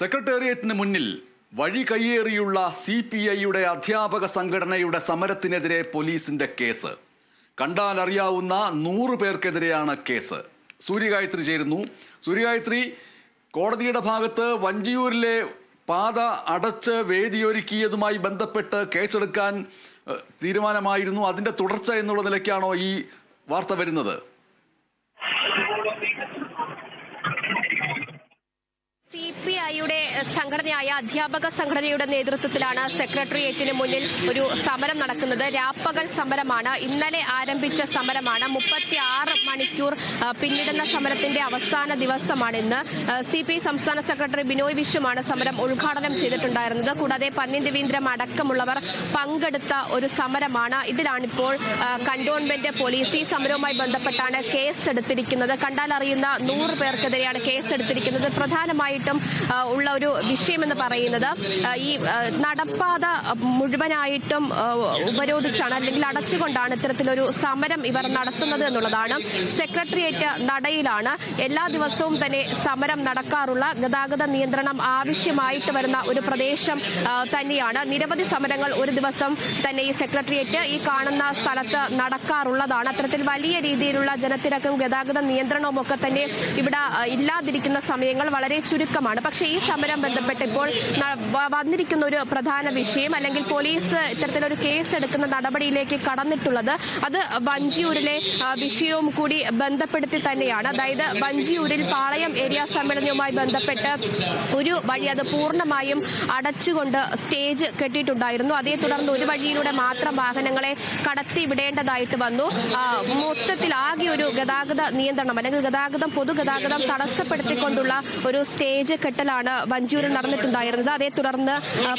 സെക്രട്ടേറിയറ്റിന് മുന്നിൽ വഴി കയ്യേറിയുള്ള സി പി ഐയുടെ അധ്യാപക സംഘടനയുടെ സമരത്തിനെതിരെ പോലീസിന്റെ കേസ്. കണ്ടാൽ അറിയാവുന്ന നൂറ് പേർക്കെതിരെയാണ് കേസ്. സൂര്യഗായത്രി ചേരുന്നു. സൂര്യഗായത്രി കോടതിയുടെ ഭാഗത്ത് വഞ്ചിയൂരിലെ പാത അടച്ച് വേദിയൊരുക്കിയതുമായി ബന്ധപ്പെട്ട് കേസെടുക്കാൻ തീരുമാനമായിരുന്നു. അതിന്റെ തുടർച്ച എന്നുള്ള നിലയ്ക്കാണോ ഈ വാർത്ത വരുന്നത്? സി പി ഐയുടെ സംഘടനയായ അധ്യാപക സംഘടനയുടെ നേതൃത്വത്തിലാണ് സെക്രട്ടേറിയറ്റിന് മുന്നിൽ ഒരു സമരം നടക്കുന്നത്. രാപ്പകൽ സമരമാണ്. ഇന്നലെ ആരംഭിച്ച സമരമാണ്. മുപ്പത്തി ആറ് മണിക്കൂർ പിന്നിടുന്ന സമരത്തിന്റെ അവസാന ദിവസമാണ് ഇന്ന്. സി പി ഐ സംസ്ഥാന സെക്രട്ടറി ബിനോയ് വിശ്വമാണ് സമരം ഉദ്ഘാടനം ചെയ്തിട്ടുണ്ടായിരുന്നത്. കൂടാതെ പന്നി രവീന്ദ്രം അടക്കമുള്ളവർ പങ്കെടുത്ത ഒരു സമരമാണ്. ഇതിലാണിപ്പോൾ കണ്ടോൺമെന്റ് പോലീസ് ഈ സമരവുമായി ബന്ധപ്പെട്ടാണ് കേസ് എടുത്തിരിക്കുന്നത് കണ്ടാൽ അറിയുന്ന നൂറ് പേർക്കെതിരെയാണ് കേസ് എടുത്തിരിക്കുന്നത് പ്രധാനമായിട്ടും ഉള്ള ഒരു വിഷയമെന്ന് പറയുന്നത് ഈ നടപ്പാത മുഴുവനായിട്ടും ഉപരോധിച്ചാണ് അല്ലെങ്കിൽ അടച്ചുകൊണ്ടാണ് ഇത്തരത്തിലൊരു സമരം ഇവർ നടത്തുന്നത് എന്നുള്ളതാണ്. സെക്രട്ടേറിയറ്റ് നടയിലാണ് എല്ലാ ദിവസവും തന്നെ സമരം നടക്കാറുള്ള ഗതാഗത നിയന്ത്രണം ആവശ്യമായിട്ട് വരുന്ന ഒരു പ്രദേശം തന്നെയാണ്. നിരവധി സമരങ്ങൾ ഒരു ദിവസം തന്നെ ഈ സെക്രട്ടേറിയറ്റ് ഈ കാണുന്ന സ്ഥലത്ത് നടക്കാറുള്ളതാണ്. അത്തരത്തിൽ വലിയ രീതിയിലുള്ള ജനത്തിരക്കും ഗതാഗത നിയന്ത്രണവും ഒക്കെ തന്നെ ഇവിടെ ഇല്ലാതിരിക്കുന്ന സമയങ്ങൾ വളരെ ചുരുക്കമാണ്. പക്ഷേ ഈ സമരം ബന്ധപ്പെട്ട് ഇപ്പോൾ വന്നിരിക്കുന്ന ഒരു പ്രധാന വിഷയം അല്ലെങ്കിൽ പോലീസ് ഇത്തരത്തിലൊരു കേസ് എടുക്കുന്ന നടപടിയിലേക്ക് കടന്നിട്ടുള്ളത് അത് വഞ്ചിയൂരിലെ വിഷയവും കൂടി ബന്ധപ്പെടുത്തി തന്നെയാണ്. അതായത് വഞ്ചിയൂരിൽ പാളയം ഏരിയ സമ്മേളനവുമായി ബന്ധപ്പെട്ട് ഒരു വഴി അത് പൂർണമായും അടച്ചുകൊണ്ട് സ്റ്റേജ് കെട്ടിയിട്ടുണ്ടായിരുന്നു. അതേ തുടർന്ന് ഒരു വഴിയിലൂടെ മാത്രം വാഹനങ്ങളെ കടത്തിവിടേണ്ടതായിട്ട് വന്നു. മൊത്തത്തിൽ ആകെ ഒരു ഗതാഗത നിയന്ത്രണം അല്ലെങ്കിൽ ഗതാഗതം പൊതുഗതാഗതം തടസ്സപ്പെടുത്തിക്കൊണ്ടുള്ള ഒരു സ്റ്റേജ് കെട്ടലാണ് വഞ്ചൂരിൽ നടന്നിട്ടുണ്ടായിരുന്നത്. അതേ തുടർന്ന്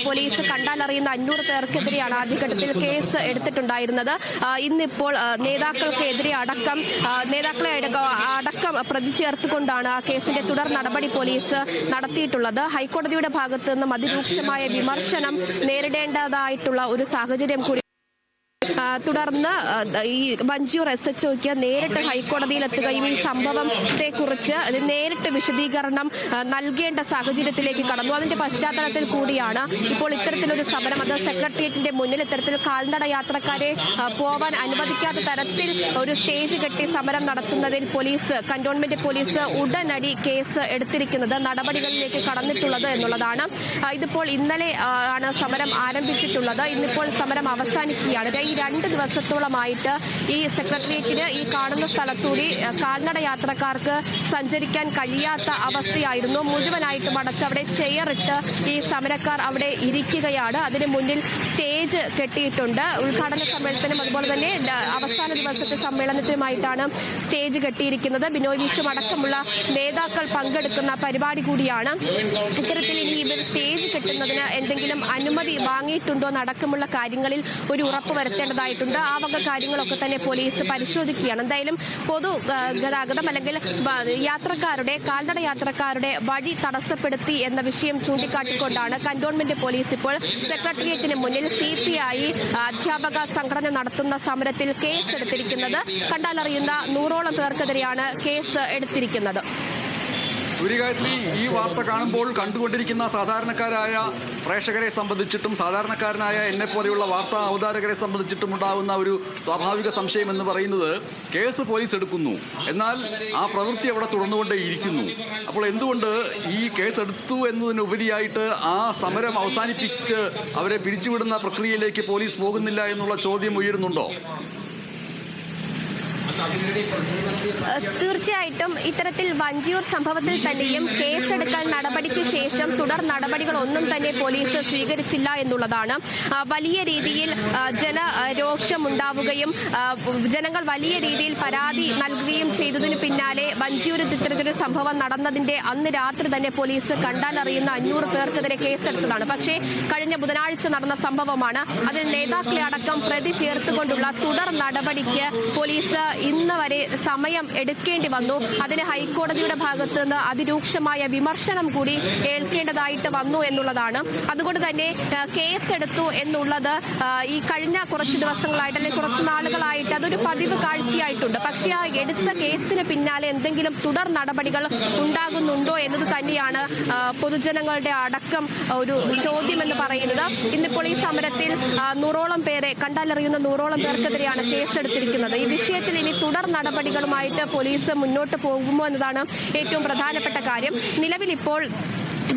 പോലീസ് കണ്ടാലറിയുന്ന അഞ്ഞൂറ് പേർക്കെതിരെയാണ് ആദ്യഘട്ടത്തിൽ കേസ് എടുത്തിട്ടുണ്ടായിരുന്നത്. ഇന്നിപ്പോൾ നേതാക്കൾക്കെതിരെ അടക്കം നേതാക്കളെ അടക്കം- പ്രതി ചേർത്തുകൊണ്ടാണ് കേസിന്റെ തുടർ നടപടി പോലീസ് നടത്തിയിട്ടുള്ളത്. ഹൈക്കോടതിയുടെ ഭാഗത്ത് നിന്നും അതിരൂക്ഷമായ വിമർശനം നേരിടേണ്ടതായിട്ടുള്ള ഒരു സാഹചര്യം കൂടി തുടർന്ന് ഈ വഞ്ചൂർ എസ് എച്ച് ഒക്ക് നേരിട്ട് ഹൈക്കോടതിയിൽ എത്തുകയും ഈ സംഭവത്തെ കുറിച്ച് നേരിട്ട് വിശദീകരണം നൽകേണ്ട സാഹചര്യത്തിലേക്ക് കടന്നു. അതിന്റെ പശ്ചാത്തലത്തിൽ കൂടിയാണ് ഇപ്പോൾ ഇത്തരത്തിലൊരു സമരം. അത് സെക്രട്ടേറിയറ്റിന്റെ മുന്നിൽ ഇത്തരത്തിൽ കാൽനട യാത്രക്കാരെ പോവാൻ അനുവദിക്കാത്ത തരത്തിൽ ഒരു സ്റ്റേജ് കെട്ടി സമരം നടത്തുന്നതിൽ പോലീസ് കന്റോൺമെന്റ് പോലീസ് ഉടനടി കേസ് എടുത്തിരിക്കുന്നത് നടപടികളിലേക്ക് കടന്നിട്ടുള്ളത് എന്നുള്ളതാണ്. ഇതിപ്പോൾ ഇന്നലെ ആണ് സമരം ആരംഭിച്ചിട്ടുള്ളത്. ഇന്നിപ്പോൾ സമരം അവസാനിക്കുകയാണ്. ഈ രണ്ട് ദിവസത്തോളമായിട്ട് ഈ സെക്രട്ടേറിയറ്റിന് ഈ കാണുന്ന സ്ഥലത്തൂടി കാൽനട യാത്രക്കാർക്ക് സഞ്ചരിക്കാൻ കഴിയാത്ത അവസ്ഥയായിരുന്നു. മുഴുവനായിട്ട് അടച്ച് അവിടെ ചെയറിട്ട് ഈ സമരക്കാർ അവിടെ ഇരിക്കുകയാണ്. അതിന് മുന്നിൽ സ്റ്റേജ് കെട്ടിയിട്ടുണ്ട്. ഉദ്ഘാടന സമ്മേളനത്തിനും അതുപോലെ തന്നെ അവസാന ദിവസത്തെ സമ്മേളനത്തിനുമായിട്ടാണ് സ്റ്റേജ് കെട്ടിയിരിക്കുന്നത്. ബിനോയ് വിശ്വം അടക്കമുള്ള നേതാക്കൾ പങ്കെടുക്കുന്ന പരിപാടി കൂടിയാണ്. ഇത്തരത്തിൽ ഇനി ഇവർ സ്റ്റേജ് കെട്ടുന്നതിന് എന്തെങ്കിലും അനുമതി വാങ്ങിയിട്ടുണ്ടോ എന്നടക്കമുള്ള കാര്യങ്ങളിൽ ഒരു ഉറപ്പ് വരുത്തേണ്ടതായിട്ടുണ്ട് ആ വക കാര്യങ്ങളൊക്കെ തന്നെ പോലീസ് പരിശോധിക്കുകയാണ്. എന്തായാലും പൊതു ഗതാഗതം അല്ലെങ്കിൽ യാത്രക്കാരുടെ കാൽനട യാത്രക്കാരുടെ വഴി തടസ്സപ്പെടുത്തി എന്ന വിഷയം ചൂണ്ടിക്കാട്ടിക്കൊണ്ടാണ് കന്റോൺമെന്റ് പോലീസ് ഇപ്പോൾ സെക്രട്ടേറിയറ്റിന് മുന്നിൽ സി പി ഐ അധ്യാപക സംഘടന നടത്തുന്ന സമരത്തിൽ കേസ് എടുത്തിരിക്കുന്നത് കണ്ടാലറിയുന്ന നൂറോളം പേർക്കെതിരെയാണ് കേസ് എടുത്തിരിക്കുന്നത്. സൂര്യഗായത്രി ഈ വാർത്ത കാണുമ്പോൾ കണ്ടുകൊണ്ടിരിക്കുന്ന സാധാരണക്കാരായ പ്രേക്ഷകരെ സംബന്ധിച്ചിട്ടും സാധാരണക്കാരനായ എന്നെ പോലെയുള്ള വാർത്താ അവതാരകരെ സംബന്ധിച്ചിട്ടും ഉണ്ടാകുന്ന ഒരു സ്വാഭാവിക സംശയം എന്ന് പറയുന്നത് കേസ് പോലീസ് എടുക്കുന്നു. എന്നാൽ ആ പ്രവൃത്തി അവിടെ തുടർന്നുകൊണ്ടേ ഇരിക്കുന്നു അപ്പോൾ എന്തുകൊണ്ട് ഈ കേസ് എടുത്തു എന്നതിനുപരിയായിട്ട് ആ സമരം അവസാനിപ്പിച്ച് അവരെ പിരിച്ചുവിടുന്ന പ്രക്രിയയിലേക്ക് പോലീസ് പോകുന്നില്ല എന്നുള്ള ചോദ്യം ഉയരുന്നുണ്ടോ? തീർച്ചയായിട്ടും ഇത്തരത്തിൽ വഞ്ചിയൂർ സംഭവത്തിൽ തന്നെയും കേസെടുക്കാൻ നടപടിക്ക് ശേഷം തുടർ നടപടികൾ ഒന്നും തന്നെ പോലീസ് സ്വീകരിച്ചില്ല എന്നുള്ളതാണ്. വലിയ രീതിയിൽ ആ, ജന ആ, രോഷം ഉണ്ടാവുകയും ജനങ്ങൾ വലിയ രീതിയിൽ പരാതി നൽകുകയും ചെയ്തതിന് പിന്നാലെ വഞ്ചിയൂർ ഇത്തരത്തിലൊരു സംഭവം നടന്നതിന്റെ അന്ന് രാത്രി തന്നെ പോലീസ് കണ്ടാലറിയുന്ന അഞ്ഞൂറ് പേർക്കെതിരെ കേസെടുത്തതാണ്. പക്ഷേ കഴിഞ്ഞ ബുധനാഴ്ച നടന്ന സംഭവമാണ്. അതിൽ നേതാക്കളെ അടക്കം പ്രതി ചേർത്തുകൊണ്ടുള്ള തുടർ നടപടിക്ക് പോലീസ് ഇന്ന് വരെ സമയം എടുക്കേണ്ടി വന്നു. അതിന് ഹൈക്കോടതിയുടെ ഭാഗത്ത് നിന്ന് അതിരൂക്ഷമായ വിമർശനം കൂടി ഏൽക്കേണ്ടതായിട്ട് വന്നു എന്നുള്ളതാണ്. അതുകൊണ്ട് തന്നെ കേസെടുത്തു എന്നുള്ളത് ഈ കഴിഞ്ഞ കുറച്ച് ദിവസങ്ങളായിട്ട് അല്ലെങ്കിൽ കുറച്ച് നാളുകളായിട്ട് അതൊരു പതിവ് കാഴ്ചയായിട്ടുണ്ട്. പക്ഷേ ആ എടുത്ത കേസിന് പിന്നാലെ എന്തെങ്കിലും തുടർ നടപടികൾ ഉണ്ടാകുന്നുണ്ടോ എന്നത് തന്നെയാണ് പൊതുജനങ്ങളുടെ അടക്കം ഒരു ചോദ്യം എന്ന് പറയുന്നത്. ഇന്നിപ്പോൾ ഈ സമരത്തിൽ നൂറോളം പേരെ കണ്ടാലറിയുന്ന നൂറോളം പേർക്കെതിരെയാണ് കേസെടുത്തിരിക്കുന്നത്. ഈ വിഷയത്തിൽ ഇനി തുടർ നടപടികളുമായിട്ട് പോലീസ് മുന്നോട്ട് പോകുമോ എന്നതാണ് ഏറ്റവും പ്രധാനപ്പെട്ട കാര്യം. നിലവിൽ ഇപ്പോൾ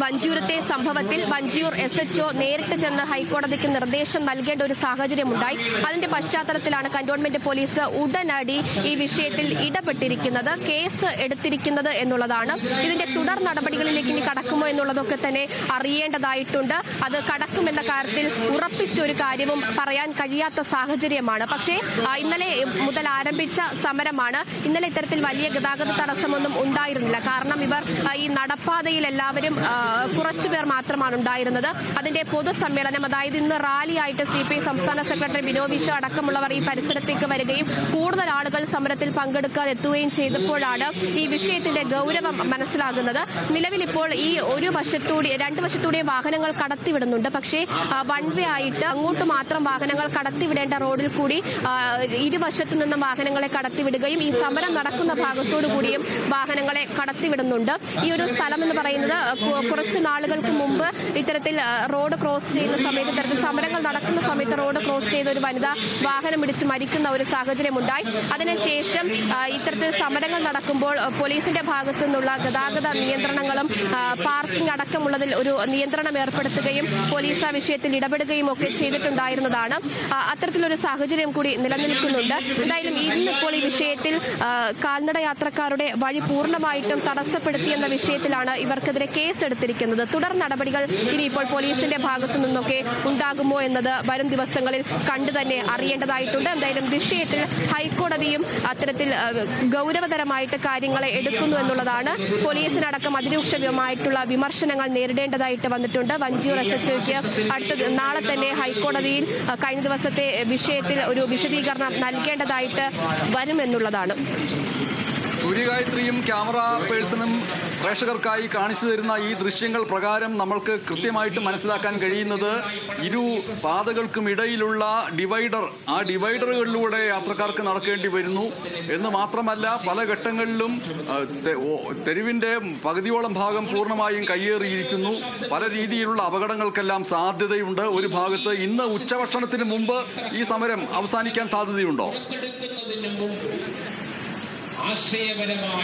വഞ്ചൂരത്തെ സംഭവത്തിൽ വഞ്ചിയൂർ എസ് എച്ച് നേരിട്ട് ചെന്ന് ഹൈക്കോടതിക്ക് നിർദ്ദേശം നൽകേണ്ട ഒരു സാഹചര്യമുണ്ടായി. അതിന്റെ പശ്ചാത്തലത്തിലാണ് കന്റോൺമെന്റ് പോലീസ് ഉടനടി ഈ വിഷയത്തിൽ ഇടപെട്ടിരിക്കുന്നത് കേസ് എടുത്തിരിക്കുന്നത് എന്നുള്ളതാണ്. ഇതിന്റെ തുടർ നടപടികളിലേക്ക് ഇനി കടക്കുമോ എന്നുള്ളതൊക്കെ തന്നെ അറിയേണ്ടതായിട്ടുണ്ട്. അത് കടക്കുമെന്ന കാര്യത്തിൽ ഉറപ്പിച്ച ഒരു കാര്യവും പറയാൻ കഴിയാത്ത സാഹചര്യമാണ്. പക്ഷേ ഇന്നലെ മുതൽ ആരംഭിച്ച സമരമാണ്. ഇന്നലെ ഇത്തരത്തിൽ വലിയ ഗതാഗത തടസ്സമൊന്നും ഉണ്ടായിരുന്നില്ല. കാരണം ഇവർ ഈ നടപ്പാതയിൽ എല്ലാവരും ആ, കുറച്ചുപേർ മാത്രമാണ് ഉണ്ടായിരുന്നത്. അതിന്റെ പൊതുസമ്മേളനം അതായത് ഇന്ന് റാലിയായിട്ട് സി പി ഐ സംസ്ഥാന സെക്രട്ടറി വിനോദ് വിശ്വ അടക്കമുള്ളവർ ഈ പരിസരത്തേക്ക് വരികയും കൂടുതൽ ആളുകൾ സമരത്തിൽ പങ്കെടുക്കാൻ എത്തുകയും ചെയ്തപ്പോഴാണ് ഈ വിഷയത്തിന്റെ ഗൗരവം മനസ്സിലാകുന്നത്. നിലവിൽ ഇപ്പോൾ ഈ ഒരു വശത്തൂടി രണ്ട് വശത്തൂടെയും വാഹനങ്ങൾ കടത്തിവിടുന്നുണ്ട്. പക്ഷേ വൺ വേ ആയിട്ട് അങ്ങോട്ട് മാത്രം വാഹനങ്ങൾ കടത്തിവിടേണ്ട റോഡിൽ കൂടി ഇരുവശത്തു നിന്നും വാഹനങ്ങളെ കടത്തിവിടുകയും ഈ സമരം നടക്കുന്ന ഭാഗത്തോടു കൂടിയും വാഹനങ്ങളെ കടത്തിവിടുന്നുണ്ട്. ഈ ഒരു സ്ഥലം എന്ന് പറയുന്നത് കുറച്ച് നാളുകൾക്ക് മുമ്പ് ഇത്തരത്തിൽ റോഡ് ക്രോസ് ചെയ്യുന്ന സമയത്ത് ഇത്തരത്തിൽ സമരങ്ങൾ നടക്കുന്ന സമയത്ത് റോഡ് ക്രോസ് ചെയ്ത ഒരു വനിത വാഹനം ഇടിച്ച് മരിക്കുന്ന ഒരു സാഹചര്യമുണ്ടായി. അതിനുശേഷം ഇത്തരത്തിൽ സമരങ്ങൾ നടക്കുമ്പോൾ പോലീസിന്റെ ഭാഗത്തു നിന്നുള്ള ഗതാഗത നിയന്ത്രണങ്ങളും പാർക്കിംഗ് അടക്കമുള്ളതിൽ ഒരു നിയന്ത്രണം ഏർപ്പെടുത്തുകയും പോലീസ് ആ വിഷയത്തിൽ ഇടപെടുകയും ഒക്കെ ചെയ്തിട്ടുണ്ടായിരുന്നതാണ്. അത്തരത്തിലൊരു സാഹചര്യം കൂടി നിലനിൽക്കുന്നുണ്ട്. എന്തായാലും ഇന്നിപ്പോൾ ഈ വിഷയത്തിൽ കാൽനട യാത്രക്കാരുടെ വഴി പൂർണമായിട്ടും തടസ്സപ്പെടുത്തിയെന്ന വിഷയത്തിലാണ് ഇവർക്കെതിരെ കേസെടുത്തിരിക്കുന്നത് തുടർ നടപടികൾ ഇപ്പോൾ പോലീസിന്റെ ഭാഗത്തു നിന്നൊക്കെ ഉണ്ടാകുമോ എന്നത് വരും ദിവസങ്ങളിൽ കണ്ടു തന്നെ അറിയേണ്ടതായിട്ടുണ്ട്. എന്തായാലും വിഷയത്തിൽ ഹൈക്കോടതിയും അത്തരത്തിൽ ഗൗരവതരമായിട്ട് കാര്യങ്ങളെ എടുക്കുന്നു എന്നുള്ളതാണ്. പോലീസിനടക്കം അതിരൂക്ഷമായിട്ടുള്ള വിമർശനങ്ങൾ നേരിടേണ്ടതായിട്ട് വന്നിട്ടുണ്ട്. വഞ്ചിയൂർ എസ് എച്ച് അടുത്ത നാളെ തന്നെ ഹൈക്കോടതിയിൽ കഴിഞ്ഞ ദിവസത്തെ വിഷയത്തിൽ ഒരു വിശദീകരണം നൽകേണ്ടതായിട്ട് വരുമെന്നുള്ളതാണ്. സൂര്യഗായത്രിയും ക്യാമറ പേഴ്സണും പ്രേക്ഷകർക്കായി കാണിച്ചു തരുന്ന ഈ ദൃശ്യങ്ങൾ പ്രകാരം നമ്മൾക്ക് കൃത്യമായിട്ട് മനസ്സിലാക്കാൻ കഴിയുന്നത് ഇരു പാതകൾക്കും ഇടയിലുള്ള ഡിവൈഡർ ആ ഡിവൈഡറുകളിലൂടെ യാത്രക്കാർക്ക് നടക്കേണ്ടി വരുന്നു. എന്ന് മാത്രമല്ല പല ഘട്ടങ്ങളിലും തെരുവിന്റെ പകുതിയോളം ഭാഗം പൂർണമായും കയ്യേറിയിരിക്കുന്നു. പല രീതിയിലുള്ള അപകടങ്ങൾക്കെല്ലാം സാധ്യതയുണ്ട്. ഒരു ഭാഗത്ത് ഇന്ന് ഉച്ചഭക്ഷണത്തിന് മുമ്പ് ഈ സമരം അവസാനിക്കാൻ സാധ്യതയുണ്ടോ?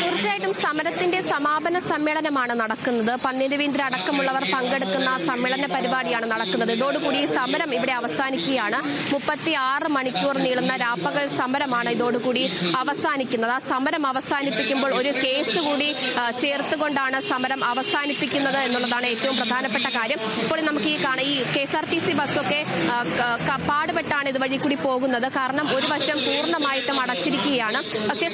തീർച്ചയായിട്ടും സമരത്തിന്റെ സമാപന സമ്മേളനമാണ് നടക്കുന്നത്. പന്നീരവീന്ദ്ര അടക്കമുള്ളവർ പങ്കെടുക്കുന്ന സമ്മേളന പരിപാടിയാണ് നടക്കുന്നത്. ഇതോടുകൂടി സമരം ഇവിടെ അവസാനിക്കുകയാണ്. മുപ്പത്തി ആറ് മണിക്കൂർ നീളുന്ന രാപ്പകൽ സമരമാണ് ഇതോടുകൂടി അവസാനിക്കുന്നത്. ആ സമരം അവസാനിപ്പിക്കുമ്പോൾ ഒരു കേസ് കൂടി ചേർത്തുകൊണ്ടാണ് സമരം അവസാനിപ്പിക്കുന്നത് എന്നുള്ളതാണ് ഏറ്റവും പ്രധാനപ്പെട്ട കാര്യം. ഇപ്പോൾ നമുക്ക് ഈ കാണാം ഈ K S R T C ബസ്സൊക്കെ പാടുപെട്ടാണ് ഇതുവഴി കൂടി പോകുന്നത്. കാരണം ഒരു വശം പൂർണമായിട്ടും അടച്ചിരിക്കുകയാണ്. പക്ഷേ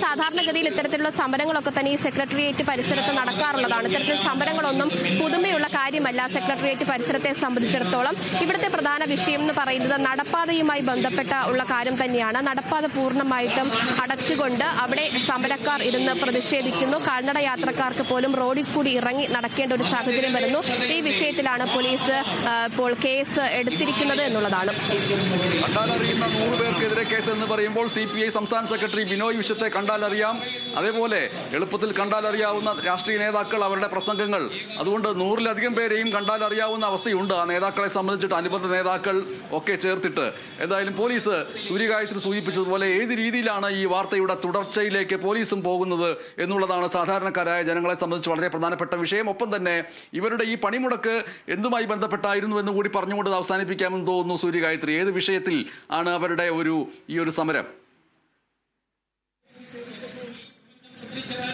സാധാരണഗതിയിൽ ഇത്തരത്തിലുള്ള സമരങ്ങളൊക്കെ തന്നെ ഈ സെക്രട്ടേറിയറ്റ് പരിസരത്ത് നടക്കാറുള്ളതാണ്. ഇത്തരത്തിൽ സമരങ്ങളൊന്നും പുതുമയുള്ള കാര്യമല്ല സെക്രട്ടേറിയറ്റ് പരിസരത്തെ സംബന്ധിച്ചിടത്തോളം. ഇവിടുത്തെ പ്രധാന വിഷയം എന്ന് പറയുന്നത് നടപ്പാതയുമായി ബന്ധപ്പെട്ട ഉള്ള കാര്യം തന്നെയാണ്. നടപ്പാത പൂർണമായിട്ടും അടച്ചുകൊണ്ട് അവിടെ സമരക്കാർ ഇരുന്ന് പ്രതിഷേധിക്കുന്നു. കാൽനട യാത്രക്കാർക്ക് പോലും റോഡിൽ കൂടി ഇറങ്ങി നടക്കേണ്ട ഒരു സാഹചര്യം വരുന്നു. ഈ വിഷയത്തിലാണ് പോലീസ് ഇപ്പോൾ കേസ് എടുത്തിരിക്കുന്നത് എന്നുള്ളതാണ്. കണ്ടാലറിയുന്ന നൂറ് പേർക്കെതിരെ കേസ് എന്ന് പറയുമ്പോൾ സി പി ഐ സംസ്ഥാന സെക്രട്ടറി ബിനോയ് വിശ്വത്തെ കണ്ടാലറിയാം. അതേപോലെ എളുപ്പത്തിൽ കണ്ടാൽ അറിയാവുന്ന രാഷ്ട്രീയ നേതാക്കൾ അവരുടെ പ്രസംഗങ്ങൾ. അതുകൊണ്ട് നൂറിലധികം പേരെയും കണ്ടാൽ അറിയാവുന്ന അവസ്ഥയുണ്ട്. ആ നേതാക്കളെ സംബന്ധിച്ചിട്ട് അനുബന്ധ നേതാക്കൾ ഒക്കെ ചേർത്തിട്ട്. എന്തായാലും പോലീസ് സൂര്യകായത്തിൽ സൂചിപ്പിച്ചതുപോലെ ഏത് രീതിയിലാണ് ഈ വാർത്തയുടെ തുടർച്ചയിലേക്ക് പോലീസും പോകുന്നത് എന്നുള്ളതാണ് സാധാരണക്കാരായ ജനങ്ങളെ സംബന്ധിച്ച് വളരെ പ്രധാനപ്പെട്ട വിഷയം. ഒപ്പം തന്നെ ഇവരുടെ ഈ പണിമുടക്ക് എന്തുമായി ബന്ധപ്പെട്ടായിരുന്നു എന്ന് കൂടി പറഞ്ഞുകൊണ്ട് അവസാനിപ്പിക്കാമെന്ന് തോന്നുന്നു സൂര്യഗായത്രി ഏത് വിഷയത്തിൽ ആണ് അവരുടെ ഒരു ഈ ഒരു സമരം? Thank you.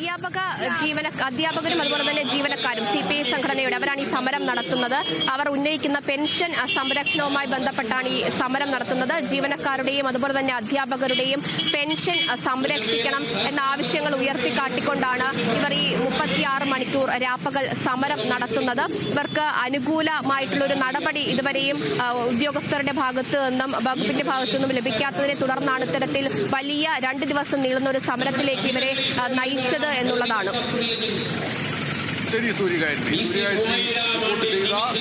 അധ്യാപക ജീവന അധ്യാപകരും അതുപോലെ തന്നെ ജീവനക്കാരും സി പി ഐ സംഘടനയുടെ അവരാണ് ഈ സമരം നടത്തുന്നത്. അവർ ഉന്നയിക്കുന്ന പെൻഷൻ സംരക്ഷണവുമായി ബന്ധപ്പെട്ടാണ് ഈ സമരം നടത്തുന്നത്. ജീവനക്കാരുടെയും അതുപോലെ തന്നെ അധ്യാപകരുടെയും പെൻഷൻ സംരക്ഷിക്കണം എന്ന ആവശ്യങ്ങൾ ഉയർത്തിക്കാട്ടിക്കൊണ്ടാണ് ഇവർ ഈ മുപ്പത്തിയാറ് മണിക്കൂർ രാപ്പകൽ സമരം നടത്തുന്നത്. ഇവർക്ക് അനുകൂലമായിട്ടുള്ള ഒരു നടപടി ഇതുവരെയും ഉദ്യോഗസ്ഥരുടെ ഭാഗത്തു നിന്നും വകുപ്പിന്റെ ഭാഗത്തു നിന്നും ലഭിക്കാത്തതിനെ തുടർന്നാണ് ഇത്തരത്തിൽ വലിയ രണ്ട് ദിവസം നീളുന്ന ഒരു സമരത്തിലേക്ക് ഇവരെ നയിച്ചത് എന്നുള്ളതാണ്. ചെയ്ത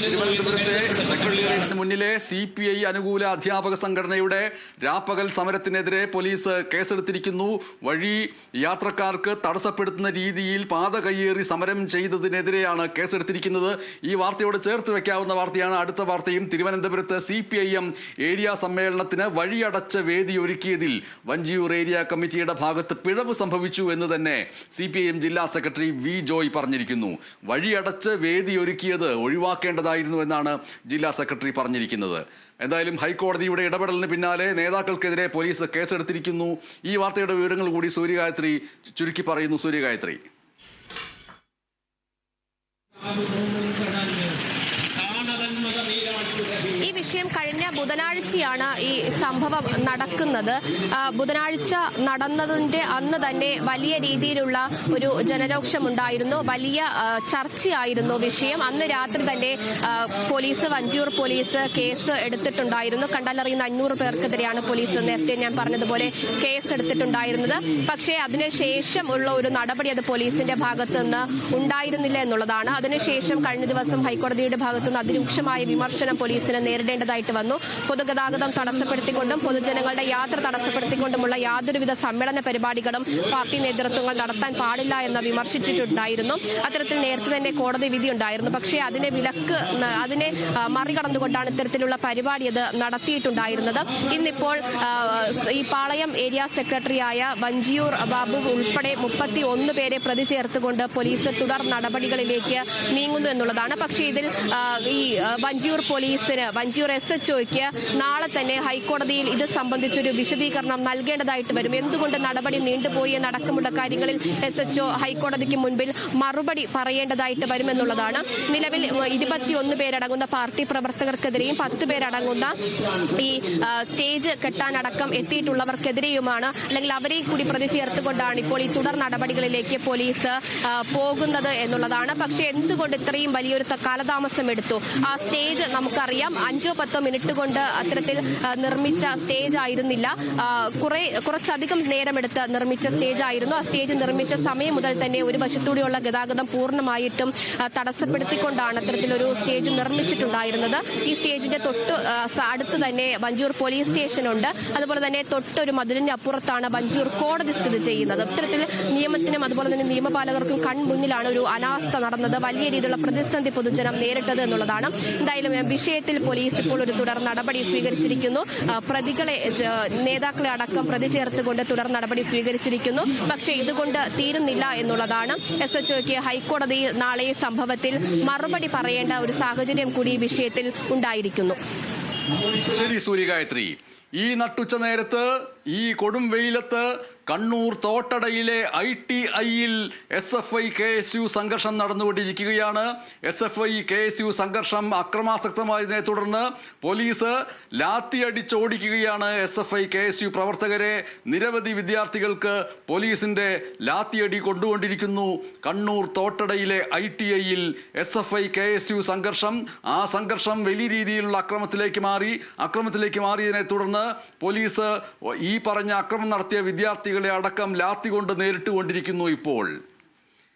തിരുവനന്തപുരത്തെ സെക്രട്ടേറിയറ്റിന് മുന്നിലെ സി പി ഐ അനുകൂല അധ്യാപക സംഘടനയുടെ രാപ്പകൽ സമരത്തിനെതിരെ പോലീസ് കേസെടുത്തിരിക്കുന്നു. വഴി യാത്രക്കാർക്ക് തടസ്സപ്പെടുത്തുന്ന രീതിയിൽ പാത കയ്യേറി സമരം ചെയ്തതിനെതിരെയാണ് കേസെടുത്തിരിക്കുന്നത്. ഈ വാർത്തയോട് ചേർത്ത് വെക്കാവുന്ന വാർത്തയാണ് അടുത്ത വാർത്തയും. തിരുവനന്തപുരത്ത് C P I M area സമ്മേളനത്തിന് വഴിയടച്ച വേദി ഒരുക്കിയതിൽ വഞ്ചിയൂർ ഏരിയ കമ്മിറ്റിയുടെ ഭാഗത്ത് പിഴവ് സംഭവിച്ചു എന്ന് തന്നെ സി പി ഐ എം ജില്ലാ സെക്രട്ടറി വി ജോയ് പറഞ്ഞിരിക്കുന്നു. വഴിയടച്ച് വേദി ഒരുക്കിയത് ഒഴിവാക്കേണ്ടതായിരുന്നു എന്നാണ് ജില്ലാ സെക്രട്ടറി പറഞ്ഞിരിക്കുന്നത്. എന്തായാലും ഹൈക്കോടതിയുടെ ഇടപെടലിന് പിന്നാലെ നേതാക്കൾക്കെതിരെ പോലീസ് കേസെടുത്തിരിക്കുന്നു. ഈ വാർത്തയുടെ വിവരങ്ങൾ കൂടി സൂര്യഗായത്രി ചുരുക്കി പറയുന്നു. സൂര്യഗായത്രി. ഈ വിഷയം കഴിഞ്ഞ ബുധനാഴ്ചയാണ് ഈ സംഭവം നടക്കുന്നത്. ബുധനാഴ്ച നടന്നതിന്റെ അന്ന് തന്നെ വലിയ രീതിയിലുള്ള ഒരു ജനരോക്ഷം ഉണ്ടായിരുന്നു വലിയ ചർച്ചയായിരുന്നു വിഷയം. അന്ന് രാത്രി തന്നെ പോലീസ് വഞ്ചിയൂർ പോലീസ് കേസ് എടുത്തിട്ടുണ്ടായിരുന്നു. കണ്ടാലറിയുന്ന അഞ്ഞൂറ് പേർക്കെതിരെയാണ് പോലീസ് നേരത്തെ ഞാൻ പറഞ്ഞതുപോലെ കേസ് എടുത്തിട്ടുണ്ടായിരുന്നത്. പക്ഷേ അതിനുശേഷം ഉള്ള ഒരു നടപടി അത് പോലീസിന്റെ ഭാഗത്ത് നിന്ന് ഉണ്ടായിരുന്നില്ല എന്നുള്ളതാണ്. അതിനുശേഷം കഴിഞ്ഞ ദിവസം ഹൈക്കോടതിയുടെ ഭാഗത്തുനിന്ന് അതിരൂക്ഷമായ വിമർശനം പോലീസിന് നേരിടേണ്ടതായിട്ട് വന്നു. പൊതുഗതാഗതം തടസ്സപ്പെടുത്തിക്കൊണ്ടും പൊതുജനങ്ങളുടെ യാത്ര തടസ്സപ്പെടുത്തിക്കൊണ്ടുമുള്ള യാതൊരുവിധ സമ്മേളന പരിപാടികളും പാർട്ടി നേതൃത്വങ്ങൾ നടത്താൻ പാടില്ല എന്ന് വിമർശിച്ചിട്ടുണ്ടായിരുന്നു. അത്തരത്തിൽ നേരത്തെ തന്നെ കോടതി വിധി ഉണ്ടായിരുന്നു പക്ഷേ അതിനെ വിലക്ക് അതിനെ മറികടന്നുകൊണ്ടാണ് ഇത്തരത്തിലുള്ള പരിപാടി അത് നടത്തിയിട്ടുണ്ടായിരുന്നത്. ഇന്നിപ്പോൾ ഈ പാളയം ഏരിയ സെക്രട്ടറിയായ വഞ്ചിയൂർ ബാബു ഉൾപ്പെടെ മുപ്പത്തി ഒന്ന് പേരെ പ്രതി ചേർത്തുകൊണ്ട് പോലീസ് തുടർ നടപടികളിലേക്ക് നീങ്ങുന്നു എന്നുള്ളതാണ്. പക്ഷേ ഇതിൽ ഈ വഞ്ചിയൂർ പോലീസിന് വഞ്ചിയൂർ എസ് എച്ച് ഒക്ക് നാളെ തന്നെ ഹൈക്കോടതിയിൽ ഇത് സംബന്ധിച്ചൊരു വിശദീകരണം നൽകേണ്ടതായിട്ട് വരും. എന്തുകൊണ്ട് നടപടി നീണ്ടുപോയി എന്നടക്കമുള്ള കാര്യങ്ങളിൽ എസ് എച്ച് ഹൈക്കോടതിക്ക് മുൻപിൽ മറുപടി പറയേണ്ടതായിട്ട് വരുമെന്നുള്ളതാണ്. നിലവിൽ ഇരുപത്തിയൊന്ന് പേരടങ്ങുന്ന പാർട്ടി പ്രവർത്തകർക്കെതിരെയും പത്ത് പേരടങ്ങുന്ന ഈ സ്റ്റേജ് കെട്ടാനടക്കം എത്തിയിട്ടുള്ളവർക്കെതിരെയുമാണ്. അല്ലെങ്കിൽ അവരെയും കൂടി പ്രതി ചേർത്തുകൊണ്ടാണ് ഇപ്പോൾ ഈ തുടർ നടപടികളിലേക്ക് പോലീസ് പോകുന്നത് എന്നുള്ളതാണ്. പക്ഷേ എന്തുകൊണ്ട് ഇത്രയും വലിയൊരു കാലതാമസം എടുത്തു ആ സ്റ്റേജ് നമുക്കറിയാം. അഞ്ചോ പത്തോ മിനിറ്റ് കൊണ്ട് അത്തരത്തിൽ നിർമ്മിച്ച സ്റ്റേജ് ആയിരുന്നില്ല. കുറെ കുറച്ചധികം നേരമെടുത്ത് നിർമ്മിച്ച സ്റ്റേജ് ആയിരുന്നു. ആ സ്റ്റേജ് നിർമ്മിച്ച സമയം മുതൽ തന്നെ ഒരു വശത്തൂടെയുള്ള ഗതാഗതം പൂർണമായിട്ടും തടസ്സപ്പെടുത്തിക്കൊണ്ടാണ് അത്തരത്തിലൊരു സ്റ്റേജ് നിർമ്മിച്ചിട്ടുണ്ടായിരുന്നത്. ഈ സ്റ്റേജിന്റെ തൊട്ട് അടുത്ത് തന്നെ വഞ്ചൂർ പോലീസ് സ്റ്റേഷനുണ്ട്. അതുപോലെ തന്നെ തൊട്ടൊരു മതിലിന്റെ അപ്പുറത്താണ് വഞ്ചൂർ കോടതി സ്ഥിതി ചെയ്യുന്നത്. ഇത്തരത്തിൽ നിയമത്തിനും അതുപോലെ തന്നെ നിയമപാലകർക്കും കൺമുന്നിലാണ് ഒരു അനാസ്ഥ നടന്നത്. വലിയ രീതിയിലുള്ള പ്രതിസന്ധി പൊതുജനം നേരിട്ടത് എന്നുള്ളതാണ്. എന്തായാലും വിഷയത്തിൽ പോലീസ് ഇപ്പോൾ ഒരു തുടർ നടപടി സ്വീകരിച്ചിരിക്കുന്നു. പ്രതികളെ നേതാക്കളെ അടക്കം പ്രതി ചേർത്തുകൊണ്ട് തുടർ നടപടി സ്വീകരിച്ചിരിക്കുന്നു. പക്ഷേ ഇതുകൊണ്ട് തീരുന്നില്ല എന്നുള്ളതാണ് എസ് എച്ച് ഒക്ക് ഹൈക്കോടതിയിൽ നാളെ സംഭവത്തിൽ മറുപടി പറയേണ്ട ഒരു സാഹചര്യം കൂടി ഈ വിഷയത്തിൽ ഉണ്ടായിരിക്കുന്നു. ശരി സൂര്യഗായത്രി ഈ നട്ടുച്ച നേരത്ത് ഈ കൊടും വെയിലത്ത് കണ്ണൂർ തോട്ടടയിലെ ഐ ടി ഐയിൽ S F I K S U സംഘർഷം നടന്നുകൊണ്ടിരിക്കുകയാണ്. S F I K S U സംഘർഷം അക്രമാസക്തമായതിനെ തുടർന്ന് police ലാത്തിയടിച്ചോടിക്കുകയാണ്. S F I K S U പ്രവർത്തകരെ. നിരവധി വിദ്യാർത്ഥികൾക്ക് പോലീസിന്റെ ലാത്തിയടി കൊണ്ടുകൊണ്ടിരിക്കുന്നു. കണ്ണൂർ തോട്ടടയിലെ ഐ ടി ഐയിൽ S F I K S U സംഘർഷം. ആ സംഘർഷം വലിയ രീതിയിലുള്ള അക്രമത്തിലേക്ക് മാറി. അക്രമത്തിലേക്ക് മാറിയതിനെ തുടർന്ന് പോലീസ് ഈ പറഞ്ഞ അക്രമം നടത്തിയ വിദ്യാർത്ഥികളെ അടക്കം ലാത്തി കൊണ്ട് നേരിട്ടുകൊണ്ടിരിക്കുന്നു ഇപ്പോൾ.